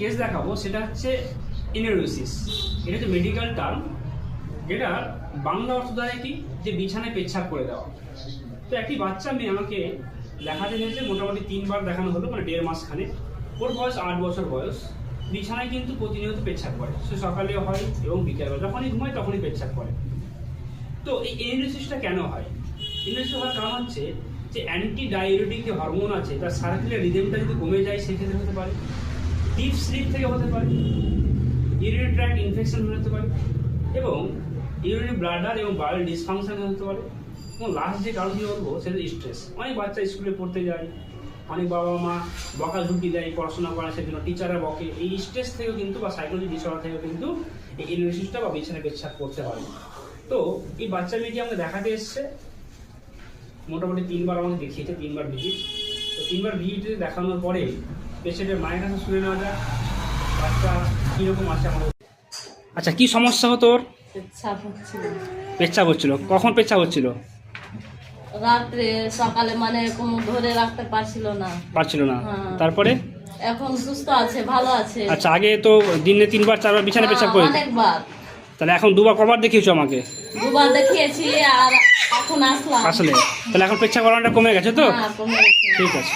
Case দেখাবো, সেটা হচ্ছে ইনোরোসিস। এটা হচ্ছে মেডিকেল টার্ম যেটা বাংলা অর্থ দ্বারা কি? যে বিছানায় পেচ্ছাপ করে দেওয়া। তো একটি বাচ্চা মেয়ে আমাকে দেখাতে নিয়েছে মোটামুটি তিনবার দেখানো হলো মানে দেড় মাস খানে ওর বয়স আট বছর বয়স। বিছানায় কিন্তু প্রতিনিয়ত পেচ্ছাপ করে। সে সকালে হয় এবং বিকেলবেলা, যখনই ঘুমায় তখনই পেচ্ছাপ করে। তো এই এনোসিসটা কেন হয়? এনোসিস হওয়ার কারণ হচ্ছে যে অ্যান্টি ডায়োরেটিক যে হরমোন আছে, তার সার্কুলার রিদমটা যদি কমে যায়, সেক্ষেত্রে হতে পারে। ডিপ স্লিপ থেকে হতে পারে ইউরিনারি ট্র্যাক ইনফেকশন হতে পারে এবং ইউরিনারি ব্লাডার এবং বায়োল ডিসফাংশন হতে পারে এবং লাস্ট যে কারণ কি বলব, সেটা স্ট্রেস অনেক বাচ্চা স্কুলে পড়তে যায়, অনেক বাবা মা বকা ঝুঁকি দেয়, পড়াশোনা করা সেজন্য টিচাররা বকে। এই স্ট্রেস থেকেও কিন্তু বা সাইকোলজি ডিসঅর্ডার থেকেও কিন্তু এই ইনোসিসটা বা বিছানা পেচ্ছাপ করতে পারে তো এই বাচ্চা মেয়েটি আমাকে দেখাতে এসছে। মোটামুটি তিনবার আমাকে দেখিয়েছে, তিনবার ভিজিট তো তিনবার ভিজিটে দেখানোর পরে পেশেন্টের মায়ের কাছে শুনে নেওয়া যাক বাচ্চা কীরকম আছে আমাদের? আচ্ছা কি সমস্যা হতো ওর? চাপ হচ্ছিল। পেচ্ছাপ হচ্ছিল। কখন পেচ্ছাপ হচ্ছিল? রাত্রে সকালে মানে কোনো ধরে রাখতে পারছিল না। পারছিল না। হ্যাঁ। তারপরে? এখন সুস্থ আছে ভালো আছে। আচ্ছা আগে তো দিনে তিনবার চারবার বিছানা পেচ্ছাপ করে হ্যাঁ, অনেকবার। তাহলে এখন দুবার কবার দেখিয়েছো আমাকে? দুবার দেখিয়েছি আর এখন আসলাম। আসলে? তাহলে এখন পেচ্ছাপ করানোটা কমে গেছে তো? হ্যাঁ, কমে গেছে। ঠিক আছে।